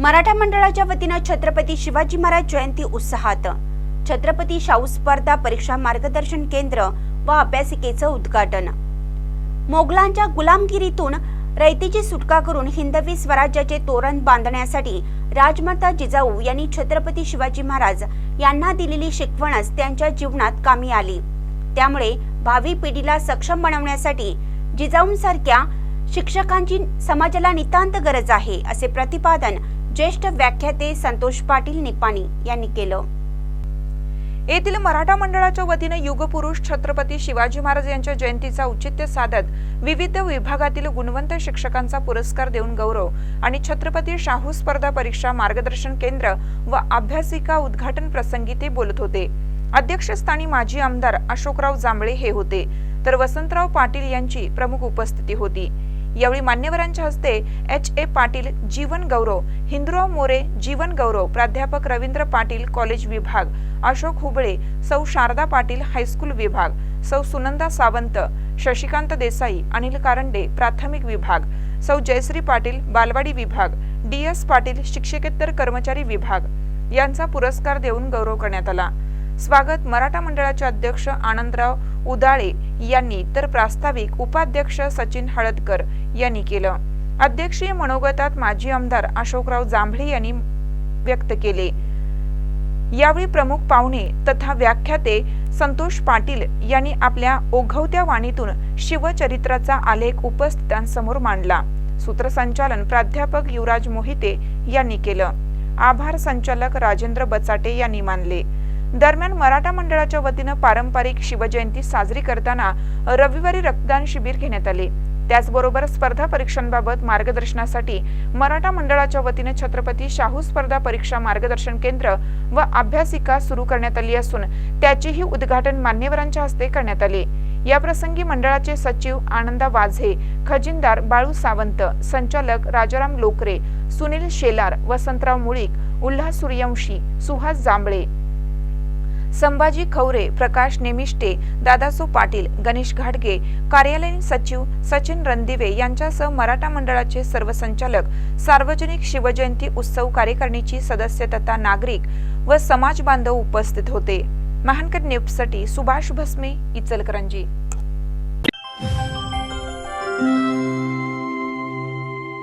मराठा मंडळाच्या वतीनं छत्रपती शिवाजी महाराज जयंती उत्साहात. छत्रपती शाहू स्पर्धा परीक्षा मार्गदर्शन केंद्र व अभ्यासिकेचं उद्घाटन. मोगलांच्या गुलामगिरीतून रयतीची सुटका करून हिंदवी स्वराज्याचे तोरण बांधण्यासाठी राजमाता जिजाऊ यांनी छत्रपती शिवाजी महाराज यांना दिलेली शिकवणच त्यांच्या जीवनात कामी आली. त्यामुळे भावी पिढीला सक्षम बनवण्यासाठी जिजाऊंसारख्या शिक्षकांची समाजाला नितांत गरज आहे असे प्रतिपादन ज्येष्ठ व्याख्याते संतोष पाटील निपाणी यांनी केलं. येथील मराठा मंडळाच्या वतीने युगपुरुष छत्रपती शिवाजी महाराज यांच्या जयंतीचा औचित्य साधत विविध विभागातील गुणवंत शिक्षकांचा पुरस्कार देऊन गौरव आणि छत्रपती शाहू स्पर्धा परीक्षा मार्गदर्शन केंद्र व अभ्यासिका उद्घाटन प्रसंगी ते बोलत होते. अध्यक्षस्थानी माजी आमदार अशोकराव जांभळे हे होते. तर वसंतराव पाटील यांची प्रमुख उपस्थिती होती. यावेळी मान्यवरांच्या हस्ते एच ए पाटील जीवन गौरव हिंदुराव मोरे जीवन गौरव प्राध्यापक रवींद्र पाटील कॉलेज विभाग अशोक हुबळे सौ शारदा पाटील हायस्कूल विभाग सौ सुनंदा सावंत शशिकांत देसाई अनिल कारंडे प्राथमिक विभाग सौ जयश्री पाटील बालवाडी विभाग डी एस पाटील शिक्षकेतर कर्मचारी विभाग. यांचा पुरस्कार देऊन गौरव करण्यात आला. स्वागत मराठा मंडळाचे अध्यक्ष आनंदराव उदाळे यांनी तर प्रास्ताविक उपाध्यक्ष सचिन हळदकर यांनी केलं. अध्यक्षीय मनोगतात माजी आमदार अशोकराव जांभळे यांनी व्यक्त केले. यावेळी प्रमुख पाहुणे तथा व्याख्याते संतोष पाटील यांनी आपल्या ओघवत्या वाणीतून शिवचरित्राचा आलेख उपस्थितांसमोर मांडला. सूत्रसंचालन प्राध्यापक युवराज मोहिते यांनी केलं. आभार संचालक राजेंद्र बचाटे यांनी मानले. दरम्यान मराठा मंडळाच्या वतीनं पारंपरिक शिवजयंती साजरी करताना रविवारी रक्तदान शिबिर घेण्यात आले. त्याचबरोबर स्पर्धा परीक्षांबाबत मार्गदर्शनासाठी मराठा मंडळाच्या वतीने छत्रपती शाहू स्पर्धा परीक्षा मार्गदर्शन केंद्र व अभ्यासिका सुरू करण्यात आली असून त्याचेही उद्घाटन मान्यवरांच्या हस्ते करण्यात आले. या प्रसंगी मंडळाचे सचिव आनंदा वाझे खजिनदार बाळू सावंत संचालक राजाराम लोकरे सुनील शेलार वसंतराव मुळीक उल्हास सूर्यवंशी सुहास जांभळे संभाजी खवरे प्रकाश नेमिष्टे दादासो पाटील गणेश घाटगे कार्यालयीन सचिव सचिन रणदिवे यांच्यासह मराठा मंडळाचे सर्व संचालक सार्वजनिक शिवजयंती उत्सव कार्यकारिणीची सदस्य तथा नागरिक व समाज बांधव उपस्थित होते. महानकर न्यूजसाठी सुभाष भस्मे इचलकरंजी.